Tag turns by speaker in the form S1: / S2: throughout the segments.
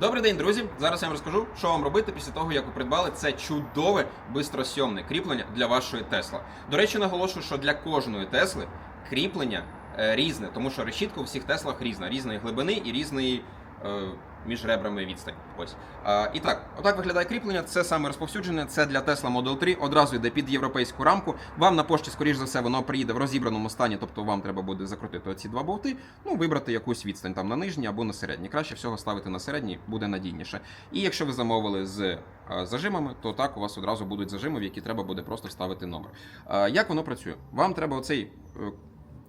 S1: Добрий день, друзі! Зараз я вам розкажу, що вам робити після того, як ви придбали це чудове бистросйомне кріплення для вашої Тесла. До речі, наголошую, що для кожної Тесли кріплення е, різне, тому що решітка у всіх Теслах різна, різної глибини і різної е, між ребрами відстань. Ось. А, і так, отак виглядає кріплення. Це саме розповсюджене. Це для Tesla Model 3. Одразу йде під європейську рамку. Вам на пошті, скоріш за все, воно приїде в розібраному стані, тобто вам треба буде закрутити оці два болти, ну вибрати якусь відстань там на нижній або на середній. Краще всього ставити на середній, буде надійніше. І якщо ви замовили з е, зажимами, то так у вас одразу будуть зажими, в які треба буде просто вставити номер. Е, Як воно працює? Вам треба оцей.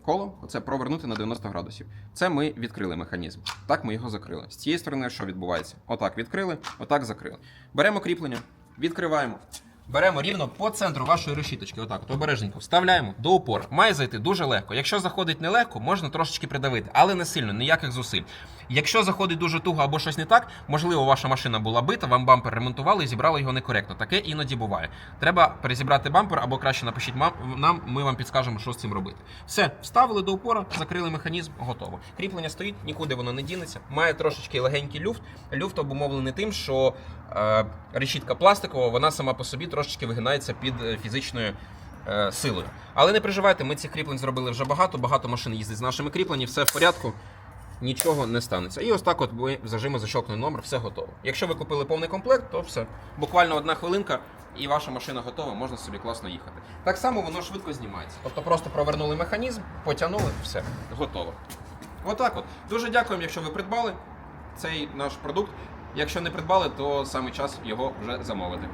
S1: Коло, оце провернути на 90 градусів. Це ми відкрили механізм. Так ми його закрили. З цієї сторони, що відбувається? Отак відкрили, отак закрили. Беремо кріплення, відкриваємо. Беремо рівно по центру вашої решіточки, отак, от обережненько, вставляємо до опори. Має зайти дуже легко. Якщо заходить нелегко, можна трошечки придавити, але не сильно, ніяких зусиль. Якщо заходить дуже туго або щось не так, можливо, ваша машина була бита, вам бампер ремонтували і зібрали його некоректно. Таке іноді буває. Треба перезібрати бампер або краще напишіть нам, ми вам підскажемо, що з цим робити. Все, вставили до опора, закрили механізм, готово. Кріплення стоїть, нікуди воно не дінеться. Має трошечки легенький люфт. Люфт обумовлений тим, що е, решітка пластикова, вона сама по собі трошечки вигинається під е, фізичною е, силою. Але не переживайте, ми цих кріплень зробили вже багато. Багато машин їздить з нашими кріпленнями, все в порядку. Нічого не станеться. І ось так от ви в зажиму защелкнули номер, все готово. Якщо ви купили повний комплект, то все. Буквально одна хвилинка, і ваша машина готова, можна собі класно їхати. Так само воно швидко знімається. Тобто просто провернули механізм, потягнули, все, готово. Отак от. Дуже дякуємо, якщо ви придбали цей наш продукт. Якщо не придбали, то саме час його вже замовити.